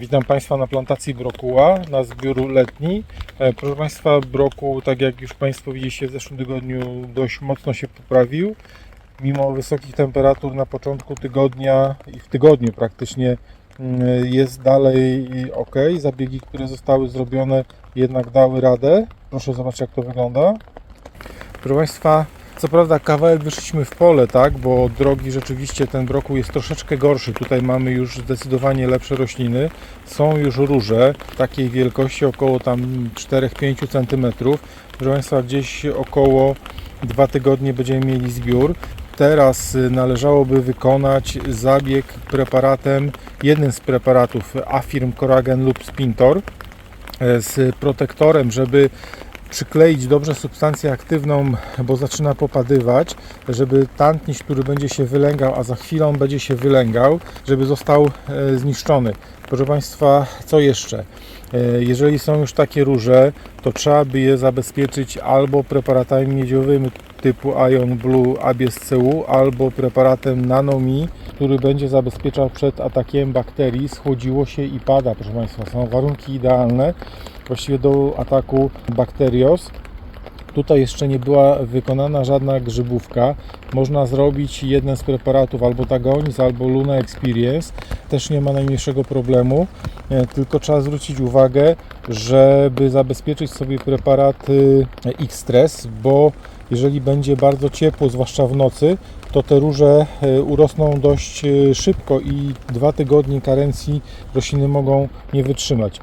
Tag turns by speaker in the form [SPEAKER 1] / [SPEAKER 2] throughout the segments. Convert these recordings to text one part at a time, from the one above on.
[SPEAKER 1] Witam Państwa na plantacji brokuła, na zbiór letni. E, Proszę Państwa, brokuł, tak jak już Państwo widzieliście w zeszłym tygodniu, dość mocno się poprawił. Mimo wysokich temperatur na początku tygodnia i w tygodniu praktycznie mm, jest dalej ok. Zabiegi, które zostały zrobione, jednak dały radę. Proszę zobaczyć, jak to wygląda. Proszę Państwa, co prawda kawałek wyszliśmy w pole, tak, bo drogi rzeczywiście ten brokuł jest troszeczkę gorszy. Tutaj mamy już zdecydowanie lepsze rośliny. Są już róże takiej wielkości, około tam 4-5 cm. Proszę Państwa, gdzieś około 2 tygodnie będziemy mieli zbiór. Teraz y, należałoby wykonać zabieg preparatem, jednym z preparatów Afirm Coragen lub Spintor e, z protektorem, żeby przykleić dobrze substancję aktywną, bo zaczyna popadywać, żeby tantnisz, który będzie się wylęgał, a za chwilę będzie się wylęgał, żeby został e, zniszczony. Proszę Państwa, co jeszcze? E, Jeżeli są już takie róże, to trzeba by je zabezpieczyć albo preparatami miedziowymi typu Ion Blue Abies CU, albo preparatem Nanomi, który będzie zabezpieczał przed atakiem bakterii. Schłodziło się i pada, proszę Państwa. Są warunki idealne właściwie do ataku bakterios. Tutaj jeszcze nie była wykonana żadna grzybówka. Można zrobić jeden z preparatów albo Tagonis, albo Luna Experience. Też nie ma najmniejszego problemu. E, Tylko trzeba zwrócić uwagę, żeby zabezpieczyć sobie preparat y, X-Stress, bo jeżeli będzie bardzo ciepło, zwłaszcza w nocy, to te róże e, urosną dość e, szybko i dwa tygodnie karencji rośliny mogą nie wytrzymać.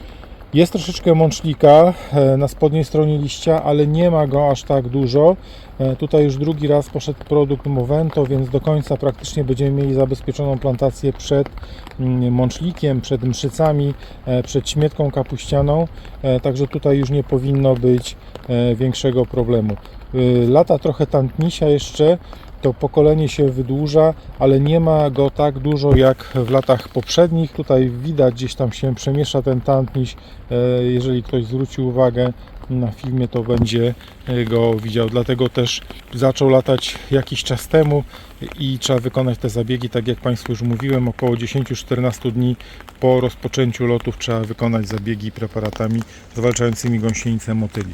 [SPEAKER 1] Jest troszeczkę mączlika e, na spodniej stronie liścia, ale nie ma go aż tak dużo. E, Tutaj już drugi raz poszedł produkt Movento, więc do końca praktycznie będziemy mieli zabezpieczoną plantację przed mm, mączlikiem, przed mszycami, e, przed śmietką kapuścianą. Także tutaj już nie powinno być większego problemu. Lata trochę tantnisia jeszcze, to pokolenie się wydłuża, ale nie ma go tak dużo jak w latach poprzednich. Tutaj widać, gdzieś tam się przemiesza ten tantniś. E, Jeżeli ktoś zwróci uwagę na filmie, to będzie e, go widział. Dlatego też zaczął latać jakiś czas temu i trzeba wykonać te zabiegi, tak jak Państwu już mówiłem, około 10-14 dni po rozpoczęciu lotów trzeba wykonać zabiegi preparatami zwalczającymi gąsienicę motyli.